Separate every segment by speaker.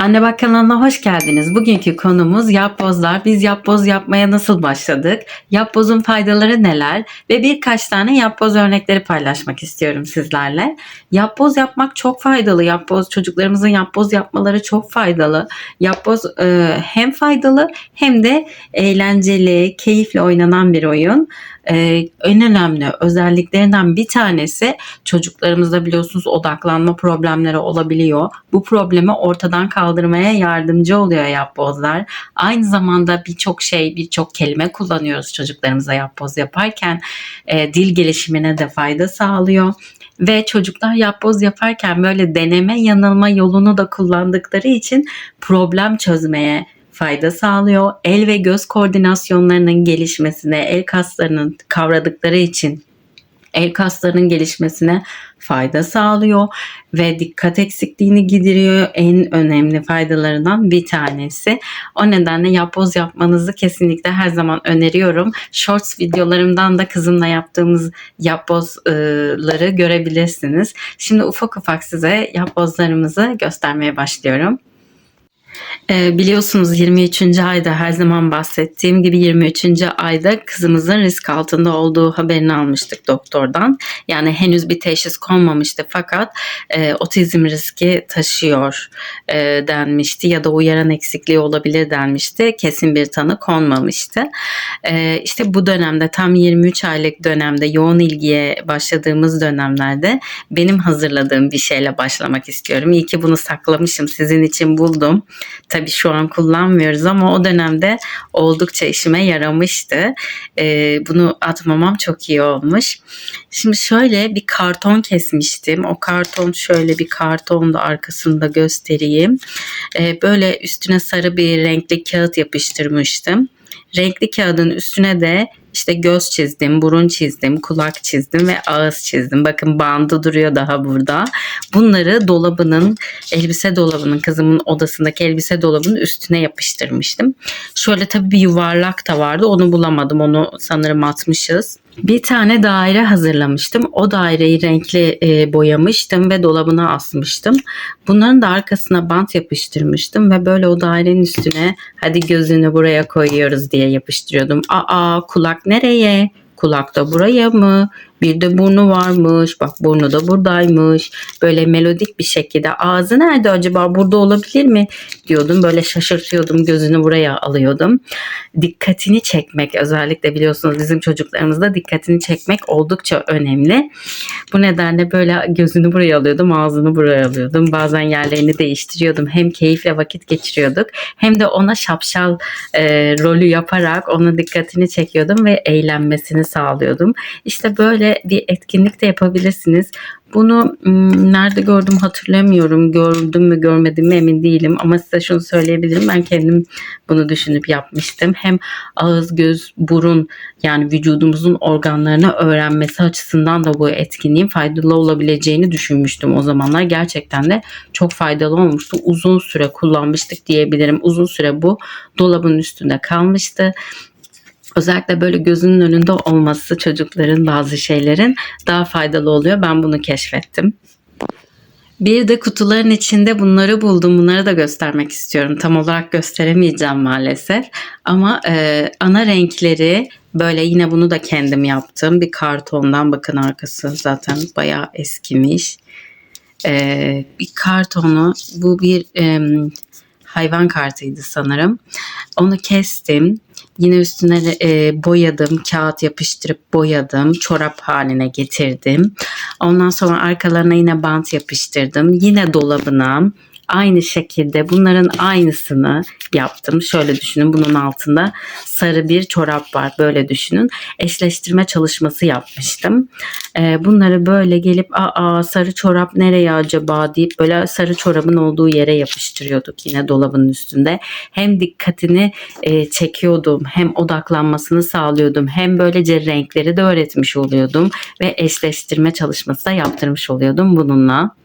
Speaker 1: Anne Bak kanalına hoş geldiniz. Bugünkü konumuz yapbozlar. Biz yapboz yapmaya nasıl başladık? Yapbozun faydaları neler? Ve birkaç tane yapboz örnekleri paylaşmak istiyorum sizlerle. Yapboz yapmak çok faydalı. Yapboz çocuklarımızın yapboz yapmaları çok faydalı. Yapboz e, hem faydalı hem de eğlenceli, keyifle oynanan bir oyun. Ee, en önemli özelliklerinden bir tanesi çocuklarımızda biliyorsunuz odaklanma problemleri olabiliyor. Bu problemi ortadan kaldırmaya yardımcı oluyor yapbozlar. Aynı zamanda birçok şey, birçok kelime kullanıyoruz çocuklarımıza yapboz yaparken. Ee, dil gelişimine de fayda sağlıyor. Ve çocuklar yapboz yaparken böyle deneme yanılma yolunu da kullandıkları için problem çözmeye, fayda sağlıyor. El ve göz koordinasyonlarının gelişmesine, el kaslarının kavradıkları için el kaslarının gelişmesine fayda sağlıyor ve dikkat eksikliğini gideriyor. En önemli faydalarından bir tanesi. O nedenle yapboz yapmanızı kesinlikle her zaman öneriyorum. Shorts videolarımdan da kızımla yaptığımız yapbozları görebilirsiniz. Şimdi ufak ufak size yapbozlarımızı göstermeye başlıyorum. Ee, biliyorsunuz 23. ayda her zaman bahsettiğim gibi 23. ayda kızımızın risk altında olduğu haberini almıştık doktordan. Yani henüz bir teşhis konmamıştı fakat e, otizm riski taşıyor e, denmişti ya da uyaran eksikliği olabilir denmişti. Kesin bir tanı konmamıştı. E, işte bu dönemde tam 23 aylık dönemde yoğun ilgiye başladığımız dönemlerde benim hazırladığım bir şeyle başlamak istiyorum. İyi ki bunu saklamışım sizin için buldum. Tabii şu an kullanmıyoruz ama o dönemde oldukça işime yaramıştı. Ee, bunu atmamam çok iyi olmuş. Şimdi şöyle bir karton kesmiştim. O karton şöyle bir karton da arkasında göstereyim. Ee, böyle üstüne sarı bir renkli kağıt yapıştırmıştım. Renkli kağıdın üstüne de işte göz çizdim, burun çizdim, kulak çizdim ve ağız çizdim. Bakın bandı duruyor daha burada. Bunları dolabının, elbise dolabının, kızımın odasındaki elbise dolabının üstüne yapıştırmıştım. Şöyle tabii bir yuvarlak da vardı. Onu bulamadım. Onu sanırım atmışız. Bir tane daire hazırlamıştım. O daireyi renkli e, boyamıştım ve dolabına asmıştım. Bunların da arkasına bant yapıştırmıştım ve böyle o dairenin üstüne hadi gözünü buraya koyuyoruz diye yapıştırıyordum. Aa kulak nereye? Kulak da buraya mı? Bir de burnu varmış. Bak burnu da buradaymış. Böyle melodik bir şekilde ağzı nerede acaba burada olabilir mi diyordum. Böyle şaşırtıyordum. Gözünü buraya alıyordum. Dikkatini çekmek özellikle biliyorsunuz bizim çocuklarımızda dikkatini çekmek oldukça önemli. Bu nedenle böyle gözünü buraya alıyordum. Ağzını buraya alıyordum. Bazen yerlerini değiştiriyordum. Hem keyifle vakit geçiriyorduk. Hem de ona şapşal e, rolü yaparak onun dikkatini çekiyordum ve eğlenmesini sağlıyordum. İşte böyle bir etkinlik de yapabilirsiniz. Bunu nerede gördüm hatırlamıyorum. Gördüm mü görmedim mi emin değilim. Ama size şunu söyleyebilirim. Ben kendim bunu düşünüp yapmıştım. Hem ağız, göz, burun yani vücudumuzun organlarını öğrenmesi açısından da bu etkinliğin faydalı olabileceğini düşünmüştüm o zamanlar. Gerçekten de çok faydalı olmuştu. Uzun süre kullanmıştık diyebilirim. Uzun süre bu dolabın üstünde kalmıştı. Özellikle böyle gözünün önünde olması çocukların bazı şeylerin daha faydalı oluyor. Ben bunu keşfettim. Bir de kutuların içinde bunları buldum. Bunları da göstermek istiyorum. Tam olarak gösteremeyeceğim maalesef. Ama e, ana renkleri böyle yine bunu da kendim yaptım. Bir kartondan bakın arkası zaten bayağı eskimiş. E, bir kartonu bu bir e, hayvan kartıydı sanırım. Onu kestim. Yine üstüne e, boyadım. Kağıt yapıştırıp boyadım. Çorap haline getirdim. Ondan sonra arkalarına yine bant yapıştırdım. Yine dolabına aynı şekilde bunların aynısını yaptım. Şöyle düşünün bunun altında sarı bir çorap var. Böyle düşünün. Eşleştirme çalışması yapmıştım. Ee, bunları böyle gelip aa sarı çorap nereye acaba deyip böyle sarı çorabın olduğu yere yapıştırıyorduk yine dolabın üstünde. Hem dikkatini e, çekiyordum hem odaklanmasını sağlıyordum hem böylece renkleri de öğretmiş oluyordum ve eşleştirme çalışması da yaptırmış oluyordum bununla.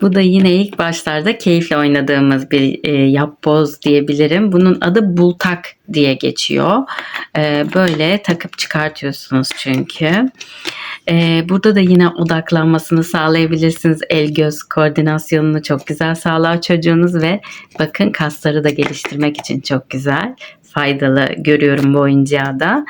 Speaker 1: Bu da yine ilk başlarda keyifle oynadığımız bir e, yapboz diyebilirim. Bunun adı bultak diye geçiyor. E, böyle takıp çıkartıyorsunuz çünkü. E, burada da yine odaklanmasını sağlayabilirsiniz. El göz koordinasyonunu çok güzel sağlar çocuğunuz ve bakın kasları da geliştirmek için çok güzel faydalı görüyorum bu oyuncağı da.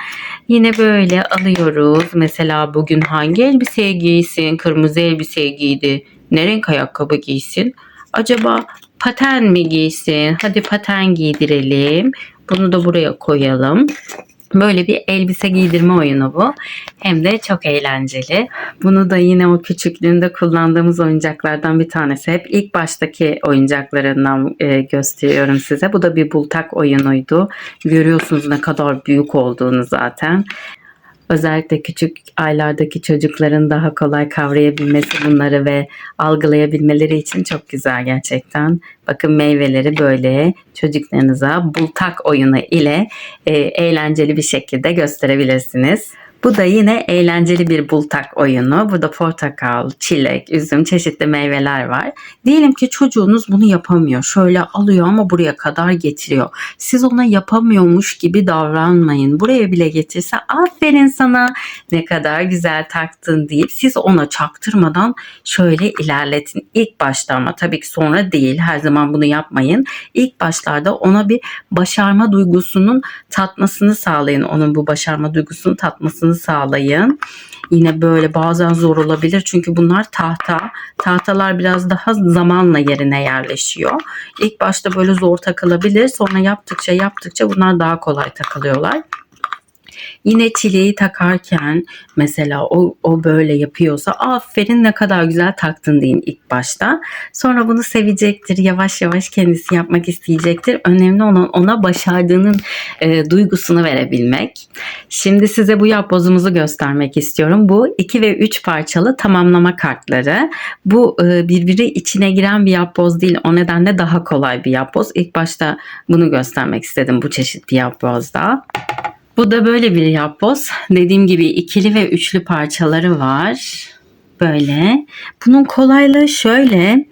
Speaker 1: Yine böyle alıyoruz. Mesela bugün hangi elbiseyi giysin? Kırmızı elbiseyi giydi. Ne renk ayakkabı giysin? Acaba paten mi giysin? Hadi paten giydirelim. Bunu da buraya koyalım. Böyle bir elbise giydirme oyunu bu. Hem de çok eğlenceli. Bunu da yine o küçüklüğünde kullandığımız oyuncaklardan bir tanesi. Hep ilk baştaki oyuncaklarından e, gösteriyorum size. Bu da bir bultak oyunuydu. Görüyorsunuz ne kadar büyük olduğunu zaten. Özellikle küçük aylardaki çocukların daha kolay kavrayabilmesi bunları ve algılayabilmeleri için çok güzel gerçekten. Bakın meyveleri böyle çocuklarınıza bultak oyunu ile e, eğlenceli bir şekilde gösterebilirsiniz. Bu da yine eğlenceli bir bultak oyunu. Burada portakal, çilek, üzüm, çeşitli meyveler var. Diyelim ki çocuğunuz bunu yapamıyor. Şöyle alıyor ama buraya kadar getiriyor. Siz ona yapamıyormuş gibi davranmayın. Buraya bile getirse aferin sana ne kadar güzel taktın deyip siz ona çaktırmadan şöyle ilerletin. İlk başta ama tabii ki sonra değil. Her zaman bunu yapmayın. İlk başlarda ona bir başarma duygusunun tatmasını sağlayın. Onun bu başarma duygusunu tatmasını sağlayın. Yine böyle bazen zor olabilir çünkü bunlar tahta. Tahtalar biraz daha zamanla yerine yerleşiyor. İlk başta böyle zor takılabilir. Sonra yaptıkça yaptıkça bunlar daha kolay takılıyorlar. Yine çileği takarken mesela o, o böyle yapıyorsa aferin ne kadar güzel taktın deyin ilk başta. Sonra bunu sevecektir. Yavaş yavaş kendisi yapmak isteyecektir. Önemli olan ona başardığının e, duygusunu verebilmek. Şimdi size bu yapbozumuzu göstermek istiyorum. Bu 2 ve 3 parçalı tamamlama kartları. Bu e, birbiri içine giren bir yapboz değil. O nedenle daha kolay bir yapboz. İlk başta bunu göstermek istedim bu çeşit bir yapbozda. Bu da böyle bir yapboz. Dediğim gibi ikili ve üçlü parçaları var. Böyle. Bunun kolaylığı şöyle.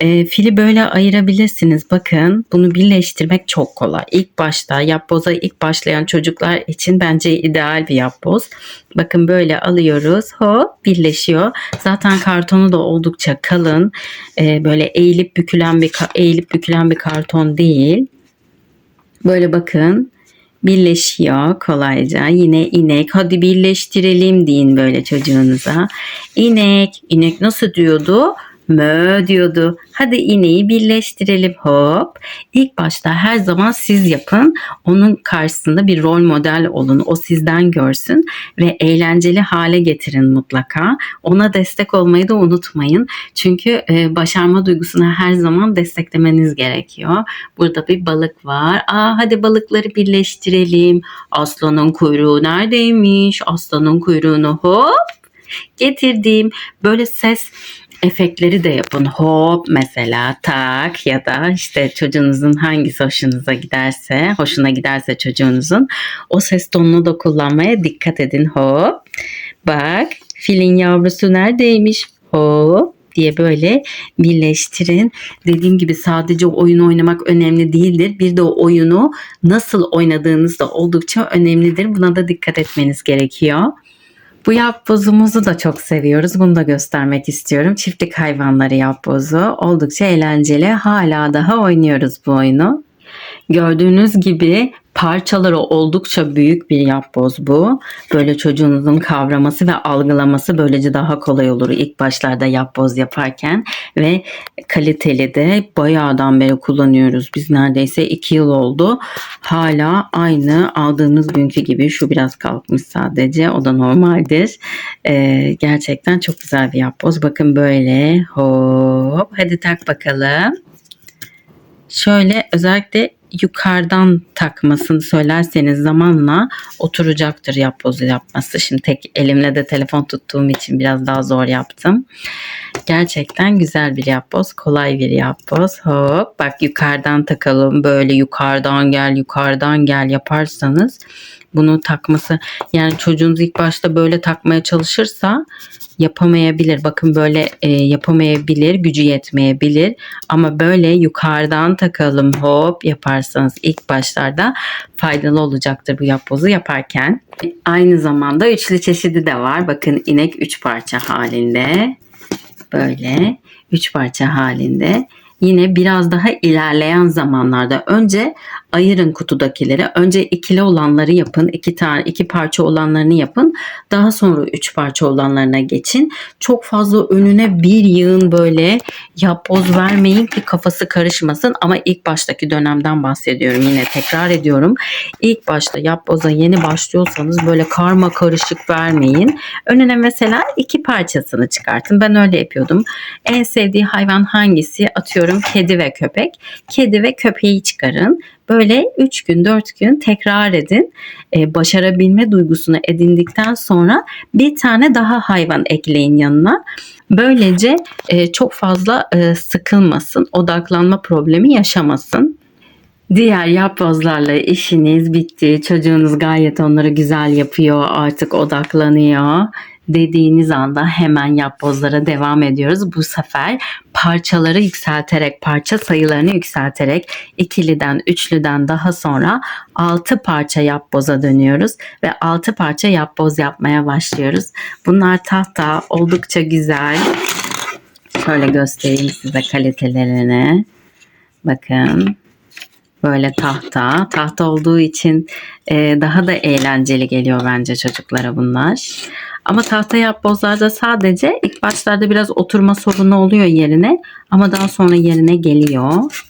Speaker 1: E, fili böyle ayırabilirsiniz. Bakın bunu birleştirmek çok kolay. İlk başta yapboza ilk başlayan çocuklar için bence ideal bir yapboz. Bakın böyle alıyoruz. Hop birleşiyor. Zaten kartonu da oldukça kalın. E, böyle eğilip bükülen bir eğilip bükülen bir karton değil. Böyle bakın birleşiyor kolayca. Yine inek. Hadi birleştirelim deyin böyle çocuğunuza. İnek. İnek nasıl diyordu? Mö diyordu. Hadi ineği birleştirelim hop. İlk başta her zaman siz yapın. Onun karşısında bir rol model olun. O sizden görsün ve eğlenceli hale getirin mutlaka. Ona destek olmayı da unutmayın. Çünkü e, başarma duygusuna her zaman desteklemeniz gerekiyor. Burada bir balık var. Aa hadi balıkları birleştirelim. Aslanın kuyruğu neredeymiş? Aslanın kuyruğunu hop getirdim. Böyle ses efektleri de yapın. Hop mesela tak ya da işte çocuğunuzun hangisi hoşunuza giderse, hoşuna giderse çocuğunuzun o ses tonunu da kullanmaya dikkat edin. Hop. Bak filin yavrusu neredeymiş? Hop diye böyle birleştirin. Dediğim gibi sadece oyun oynamak önemli değildir. Bir de o oyunu nasıl oynadığınız da oldukça önemlidir. Buna da dikkat etmeniz gerekiyor. Bu yapbozumuzu da çok seviyoruz. Bunu da göstermek istiyorum. Çiftlik hayvanları yapbozu. Oldukça eğlenceli. Hala daha oynuyoruz bu oyunu. Gördüğünüz gibi parçaları oldukça büyük bir yapboz bu. Böyle çocuğunuzun kavraması ve algılaması böylece daha kolay olur ilk başlarda yapboz yaparken ve kaliteli de bayağıdan beri kullanıyoruz. Biz neredeyse 2 yıl oldu. Hala aynı aldığımız günkü gibi şu biraz kalkmış sadece. O da normaldir. Ee, gerçekten çok güzel bir yapboz. Bakın böyle hop hadi tak bakalım. Şöyle özellikle yukarıdan takmasını söylerseniz zamanla oturacaktır yapbozu yapması. Şimdi tek elimle de telefon tuttuğum için biraz daha zor yaptım. Gerçekten güzel bir yapboz, kolay bir yapboz. Hop bak yukarıdan takalım böyle yukarıdan gel yukarıdan gel yaparsanız bunu takması yani çocuğunuz ilk başta böyle takmaya çalışırsa yapamayabilir. Bakın böyle e, yapamayabilir, gücü yetmeyebilir. Ama böyle yukarıdan takalım hop yaparsanız ilk başlarda faydalı olacaktır bu yapbozu yaparken. Aynı zamanda üçlü çeşidi de var. Bakın inek üç parça halinde. Böyle üç parça halinde. Yine biraz daha ilerleyen zamanlarda önce ayırın kutudakileri. Önce ikili olanları yapın. iki tane iki parça olanlarını yapın. Daha sonra üç parça olanlarına geçin. Çok fazla önüne bir yığın böyle yapboz vermeyin ki kafası karışmasın. Ama ilk baştaki dönemden bahsediyorum. Yine tekrar ediyorum. İlk başta yapboza yeni başlıyorsanız böyle karma karışık vermeyin. Önüne mesela iki parçasını çıkartın. Ben öyle yapıyordum. En sevdiği hayvan hangisi? Atıyorum kedi ve köpek. Kedi ve köpeği çıkarın. Böyle 3 gün 4 gün tekrar edin. Ee, başarabilme duygusunu edindikten sonra bir tane daha hayvan ekleyin yanına. Böylece e, çok fazla e, sıkılmasın, odaklanma problemi yaşamasın. Diğer yapbozlarla işiniz bitti. Çocuğunuz gayet onları güzel yapıyor. Artık odaklanıyor dediğiniz anda hemen yapbozlara devam ediyoruz. Bu sefer parçaları yükselterek, parça sayılarını yükselterek ikiliden, üçlüden daha sonra 6 parça yapboza dönüyoruz ve 6 parça yapboz yapmaya başlıyoruz. Bunlar tahta oldukça güzel. Şöyle göstereyim size kalitelerini. Bakın böyle tahta. Tahta olduğu için e, daha da eğlenceli geliyor bence çocuklara bunlar. Ama tahta yapbozlarda sadece ilk başlarda biraz oturma sorunu oluyor yerine ama daha sonra yerine geliyor.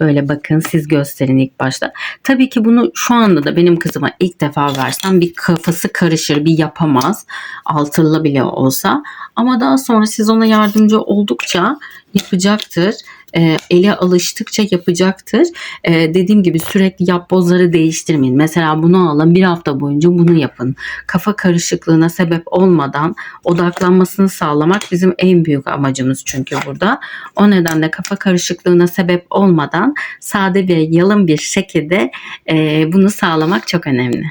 Speaker 1: Böyle bakın siz gösterin ilk başta. Tabii ki bunu şu anda da benim kızıma ilk defa versem bir kafası karışır, bir yapamaz. Altılı bile olsa. Ama daha sonra siz ona yardımcı oldukça yapacaktır e, ele alıştıkça yapacaktır. E, dediğim gibi sürekli yapbozları değiştirmeyin. Mesela bunu alın bir hafta boyunca bunu yapın. Kafa karışıklığına sebep olmadan odaklanmasını sağlamak bizim en büyük amacımız çünkü burada. O nedenle kafa karışıklığına sebep olmadan sade ve yalın bir şekilde e, bunu sağlamak çok önemli.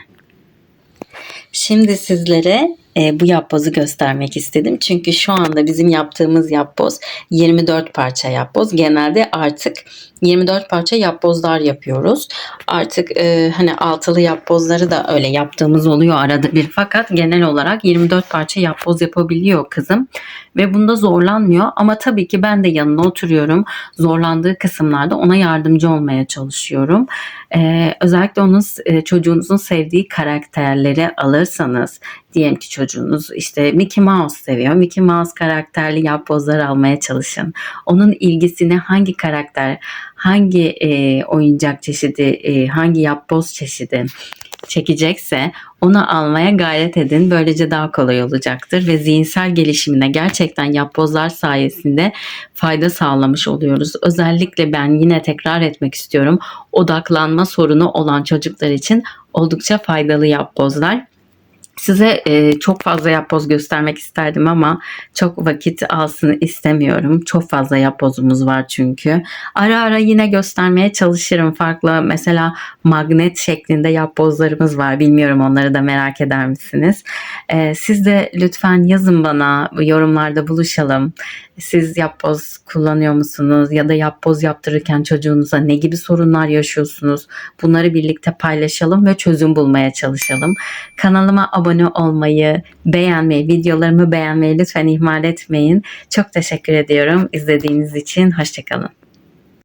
Speaker 1: Şimdi sizlere e, bu yapbozu göstermek istedim. Çünkü şu anda bizim yaptığımız yapboz 24 parça yapboz. Genelde artık 24 parça yapbozlar yapıyoruz. Artık e, hani altılı yapbozları da öyle yaptığımız oluyor arada bir. Fakat genel olarak 24 parça yapboz yapabiliyor kızım. Ve bunda zorlanmıyor. Ama tabii ki ben de yanına oturuyorum. Zorlandığı kısımlarda ona yardımcı olmaya çalışıyorum. Ee, özellikle onun e, çocuğunuzun sevdiği karakterleri alırsanız diyelim ki çocuğunuz işte Mickey Mouse seviyor. Mickey Mouse karakterli yapbozlar almaya çalışın. Onun ilgisini hangi karakter, hangi e, oyuncak çeşidi, e, hangi yapboz çeşidi çekecekse onu almaya gayret edin. Böylece daha kolay olacaktır ve zihinsel gelişimine gerçekten yapbozlar sayesinde fayda sağlamış oluyoruz. Özellikle ben yine tekrar etmek istiyorum. Odaklanma sorunu olan çocuklar için oldukça faydalı yapbozlar. Size e, çok fazla yapboz göstermek isterdim ama çok vakit alsın istemiyorum. Çok fazla yapbozumuz var çünkü. Ara ara yine göstermeye çalışırım. Farklı mesela magnet şeklinde yapbozlarımız var. Bilmiyorum onları da merak eder misiniz? E, siz de lütfen yazın bana. Yorumlarda buluşalım. Siz yapboz kullanıyor musunuz? Ya da yapboz yaptırırken çocuğunuza ne gibi sorunlar yaşıyorsunuz? Bunları birlikte paylaşalım ve çözüm bulmaya çalışalım. Kanalıma abone olmayı, beğenmeyi, videolarımı beğenmeyi lütfen ihmal etmeyin. Çok teşekkür ediyorum izlediğiniz için. Hoşçakalın.